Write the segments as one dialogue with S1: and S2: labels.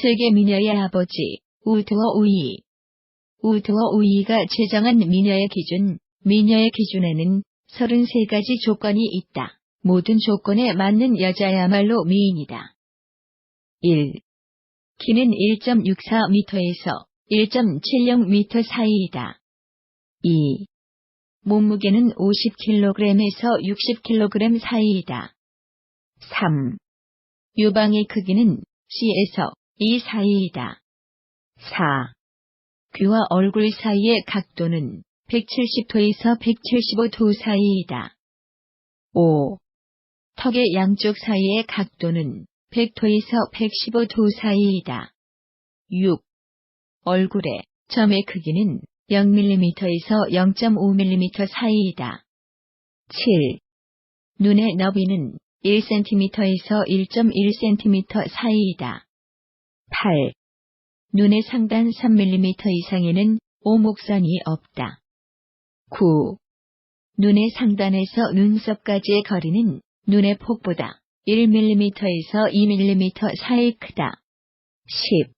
S1: 세계 미녀의 아버지, 우드워 우이. 우드워 우이가 제정한 미녀의 기준, 미녀의 기준에는 33가지 조건이 있다. 모든 조건에 맞는 여자야말로 미인이다. 1. 키는 1.64m에서 1.70m 사이이다. 2. 몸무게는 50kg에서 60kg 사이이다. 3. 유방의 크기는 C에서 E 사이이다. 4. 귀와 얼굴 사이의 각도는 170도에서 175도 사이이다. 5. 턱의 양쪽 사이의 각도는 100도에서 115도 사이이다. 6. 얼굴의 점의 크기는 0mm에서 0.5mm 사이이다. 7. 눈의 너비는 1cm에서 1.1cm 사이이다. 8. 눈의 상단 3mm 이상에는 오목선이 없다. 9. 눈의 상단에서 눈썹까지의 거리는 눈의 폭보다 1mm에서 2mm 사이 크다. 10.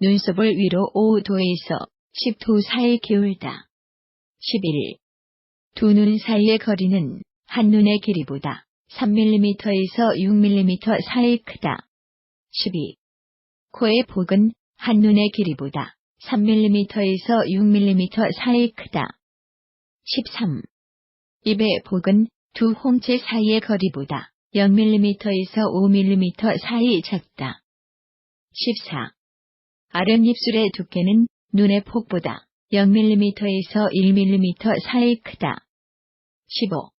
S1: 눈썹을 위로 5도에서 10도 사이 기울다. 11. 두 눈 사이의 거리는 한눈의 길이보다 3mm에서 6mm 사이 크다. 12. 코의 폭은 한눈의 길이보다 3mm에서 6mm 사이 크다. 13. 입의 폭은 두 홍채 사이의 거리보다 0mm에서 5mm 사이 작다. 14. 아랫입술의 두께는 눈의 폭보다 0mm에서 1mm 사이 크다. 15.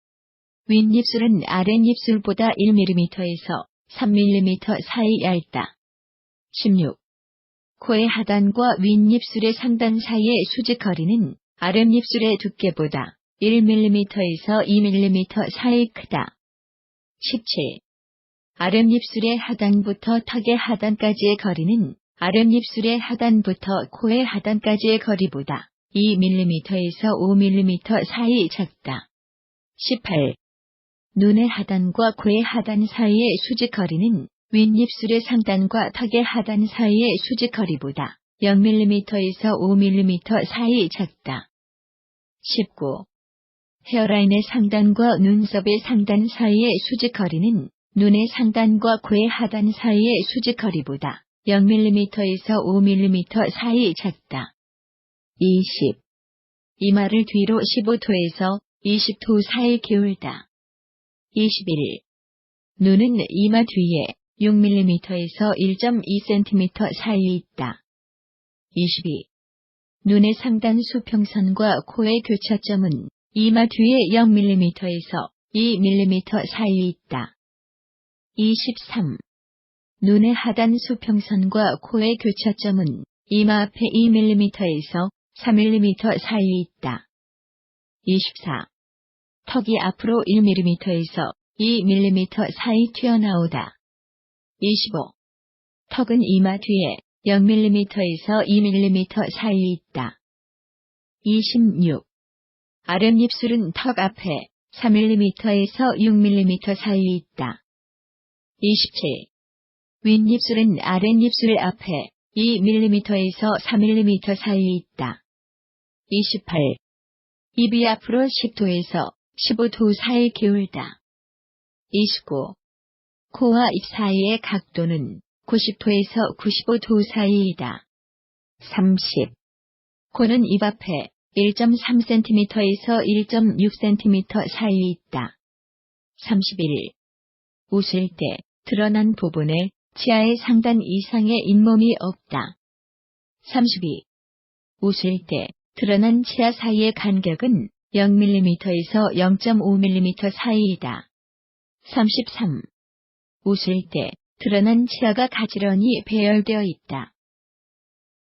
S1: 윗입술은 아랫입술보다 1mm에서 3mm 사이 얇다. 16. 코의 하단과 윗입술의 상단 사이의 수직 거리는 아랫입술의 두께보다 1mm에서 2mm 사이 크다. 17. 아랫입술의 하단부터 턱의 하단까지의 거리는 아랫입술의 하단부터 코의 하단까지의 거리보다 2mm에서 5mm 사이 작다. 18. 눈의 하단과 코의 하단 사이의 수직 거리는 윗입술의 상단과 턱의 하단 사이의 수직거리보다 0mm에서 5mm 사이 작다. 19. 헤어라인의 상단과 눈썹의 상단 사이의 수직거리는 눈의 상단과 코의 하단 사이의 수직거리보다 0mm에서 5mm 사이 작다. 20. 이마를 뒤로 15도에서 20도 사이 기울다. 21. 눈은 이마 뒤에 6mm에서 1.2cm 사이 있다. 22. 눈의 상단 수평선과 코의 교차점은 이마 뒤에 0mm에서 2mm 사이 있다. 23. 눈의 하단 수평선과 코의 교차점은 이마 앞에 2mm에서 3mm 사이 있다. 24. 턱이 앞으로 1mm에서 2mm 사이 튀어나오다. 25. 턱은 이마 뒤에 0mm에서 2mm 사이 있다. 26. 아랫입술은 턱 앞에 3mm에서 6mm 사이 있다. 27. 윗입술은 아랫입술 앞에 2mm에서 3mm 사이 있다. 28. 입이 앞으로 10도에서 15도 사이 기울다. 29. 코와 입 사이의 각도는 90도에서 95도 사이이다. 30. 코는 입 앞에 1.3cm에서 1.6cm 사이 있다. 31. 웃을 때 드러난 부분에 치아의 상단 이상의 잇몸이 없다. 32. 웃을 때 드러난 치아 사이의 간격은 0mm에서 0.5mm 사이이다. 33. 웃을 때 드러난 치아가 가지런히 배열되어 있다.